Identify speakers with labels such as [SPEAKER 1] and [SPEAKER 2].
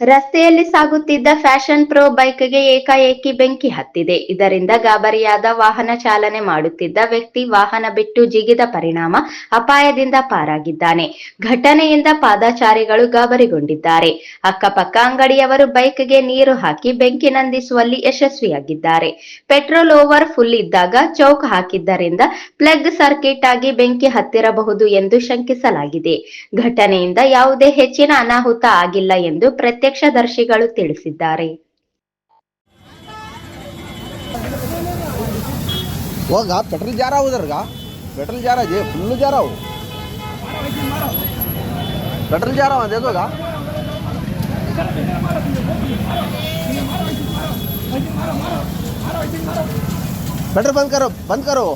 [SPEAKER 1] ರಸ್ತೆಯಲ್ಲಿ ಸಾಗುತ್ತಿದ್ದ fashion pro ಬೈಕ್ಗೆ ಏಕಾಏಕಿ ಬೆಂಕಿ ಹತ್ತಿದೆ. ಇದರಿಂದ ಗಾಬರಿಯಾದ ವಾಹನ ಚಾಲನೆ ಮಾಡುತ್ತಿದ್ದ ವ್ಯಕ್ತಿ ವಾಹನ ಬಿಟ್ಟು ಜಿಗಿದ ಪರಿಣಾಮ ಅಪಾಯದಿಂದ ಪಾರಾಗಿದ್ದಾನೆ. ಘಟನೆಯಿಂದ ಪಾದಚಾರಿಗಳು ಗಾಬರಿಗೊಂಡಿದ್ದಾರೆ. ಅಕ್ಕಪಕ್ಕ ಅಂಗಡಿಯವರು ಬೈಕ್ಗೆ ನೀರು ಹಾಕಿ ಬೆಂಕಿ ನಂದಿಸುವಲ್ಲಿ ಯಶಸ್ವಿಯಾಗಿದ್ದಾರೆ. ಪೆಟ್ರೋಲ್ ಓವರ್ ಫುಲ್ ಇದ್ದಾಗ ಚೌಕ್ ಹಾಕಿದ್ದರಿಂದ ಪ್ಲಗ್ ಸರ್ಕಿಟ್ ಆಗಿ ಬೆಂಕಿ ಹತ್ತಿರಬಹುದು ಎಂದು ಶಂಕಿಸಲಾಗಿದೆ. ಘಟನೆಯಿಂದ ಯಾವುದೇ ಹೆಚ್ಚಿನ ಅನಾಹುತ ಆಗಿಲ್ಲ ಎಂದು ಪ್ರತ್ಯಕ್ಷದರ್ಶಿಗಳು ತಿಳಿಸಿದ್ದಾರೆ.
[SPEAKER 2] ಹೋಗ, ಪೆಟ್ರೋಲ್ ಜಾರ ಪೆಟ್ರೋಲ್ ಜಾರ ಜೇ ಫುಲ್ಲು ಜಾರ ಪೆಟ್ರೋಲ್ ಜಾರ ಪೆಟ್ರೋಲ್ ಬಂದ್ ಕರೋ, ಬಂದ್ ಕರು.